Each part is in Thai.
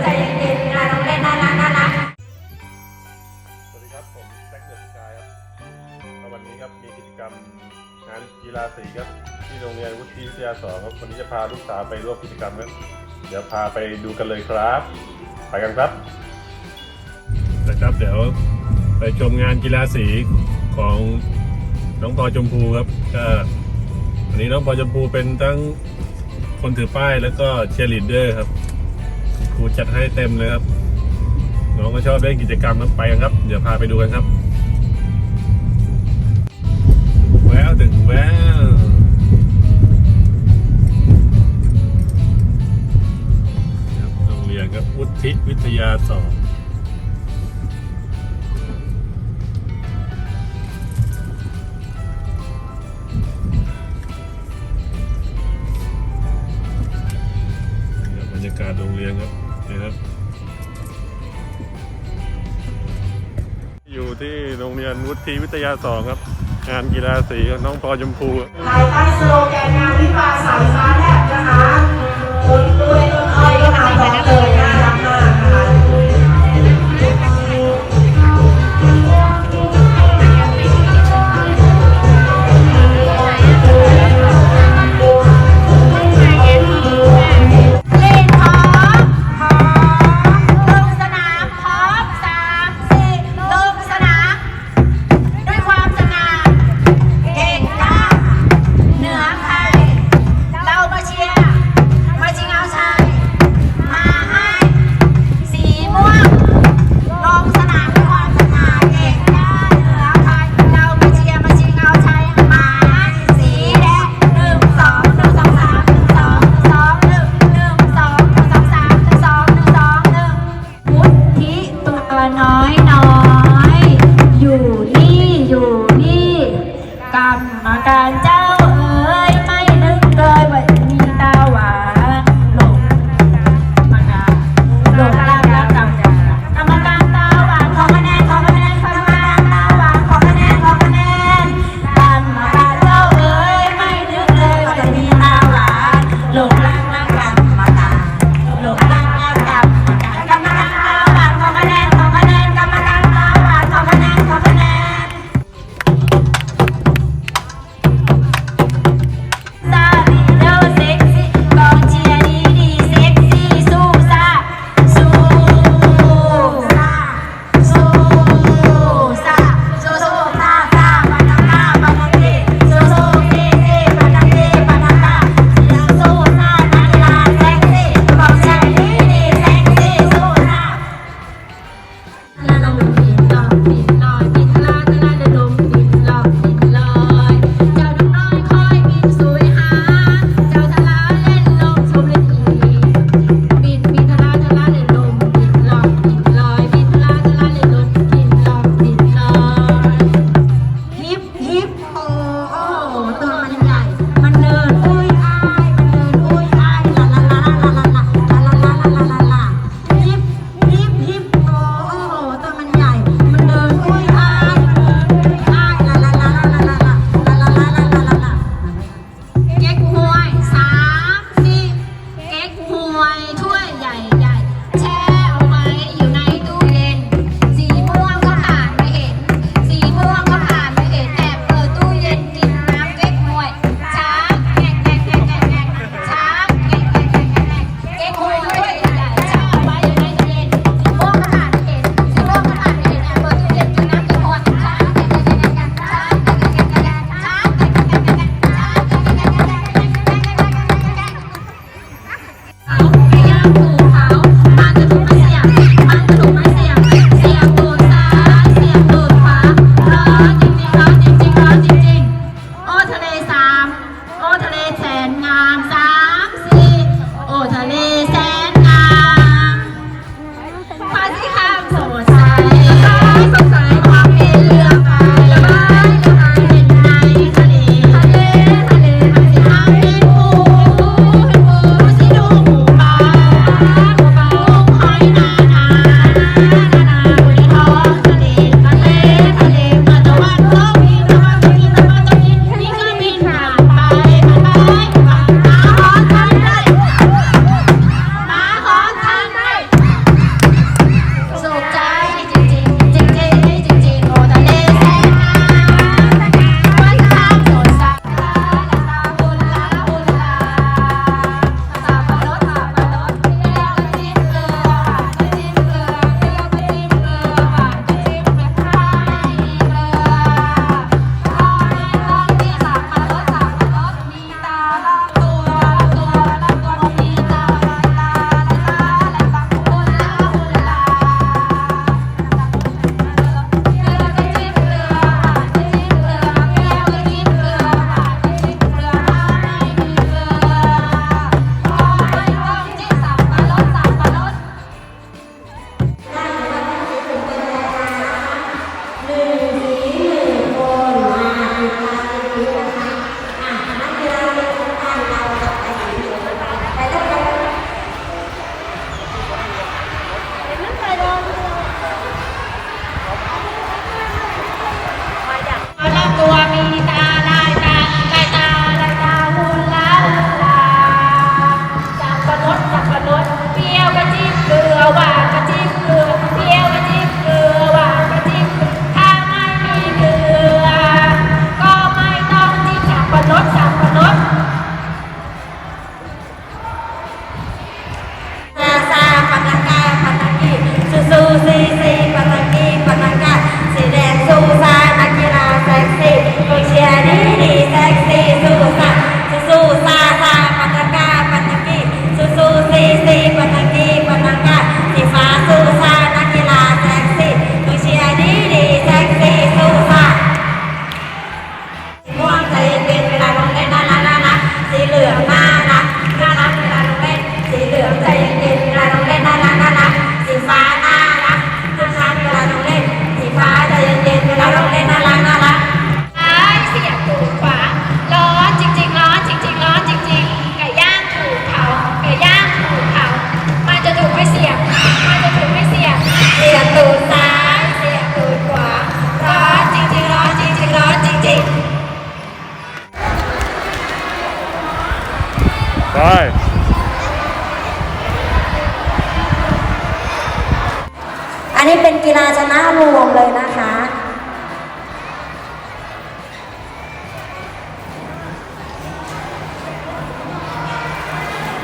ใจร่สวัสดีครับ ผมแจ็เดอะสายครับวันนี้ครับมีกิจกรรมงานกีฬาสีครับที่โรงเรียนวุฒิวิทยสองครับวันนี้จะพาลูกสาวไปร่วมกิจกรรมครับเดี๋ยวพาไปดูกันเลยครับ ไปกันครับนะครับเดี๋ยวไปชมงานกีฬาสีของน้องปอชมพูครับก็วันนี้น้องปอชมพูเป็นทั้งคนถือป้ายแล้วก็เชียร์ลีดเดอร์ครับ ครูจัดให้เต็มเลยครับ น้องก็ชอบเล่นกิจกรรมครับไปกันครับ เดี๋ยวพาไปดูกันครับ แววถึงแววครับโรงเรียนครับวุฒิวิทยาสอง นครับนี่ครับ อยู่ที่โรงเรียนวุฒิวิทยาสองครับ งานกีฬาสีน้องปอชมพูภายใต้สโลแกนงานวิวาสายฟ้าแลบนะคะคนด้วยต้นอ้อยก็มาบอกเลย Bravo!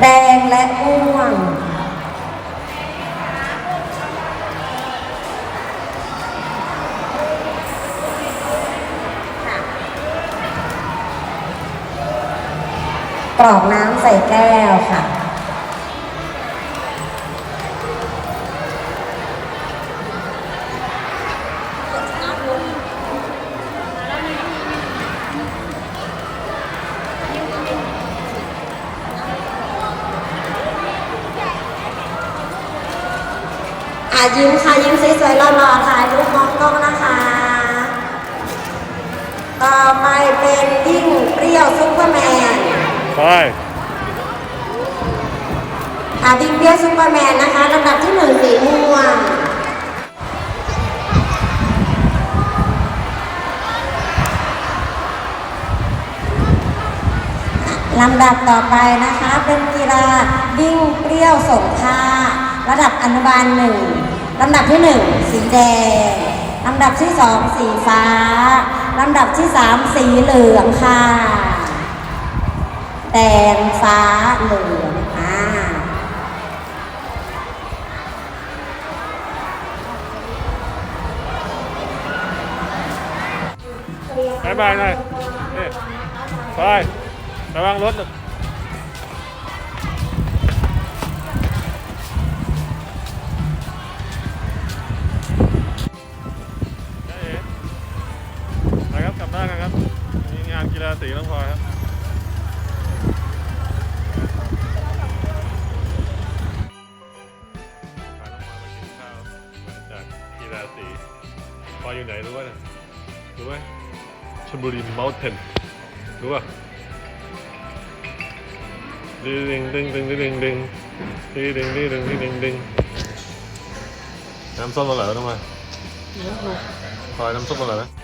แดงและม่วงกรอกน้ำใส่แก้วค่ะ อะยิ้มค่ะยิ้มสวยๆหล่อๆถ่ายรูปมองกล้องนะคะ ต่อไปเป็นยิ่งเปรี้ยวซุปเปอร์แมนไปอะวิ่งเปรี้ยวซุปเปอร์แมนนะคะลำดับที่หนึ่งสีม่วงลำดับต่อไปนะคะเป็นกีฬาวิ่งเปรี้ยวส่งท่าระดับอนุบาลหนึ่ง ลำดับที่หนึ่งสีแดงลำดับที่สองสีฟ้าลำดับที่สามสีเหลืองค่ะแดงฟ้าเหลืองอ่าบายบายหน่อยนี่ไประวังรถ กีฬาสีต้องพลอยครับพาน้องพลอยมากินข้าวหลังจากกีฬาสีพลอยอยู่ไหนรู้ป่ะเนี่ยรู้ไหมชลบุรีม u ลเทนรู้ป่ะดึงดึงดึงดึงดึงดึงดึงดึงดึงดึงดึงดึงน้ำส้มอร่อยไหมน้องพลอยพลอยน้ำส้มอร่อยไหม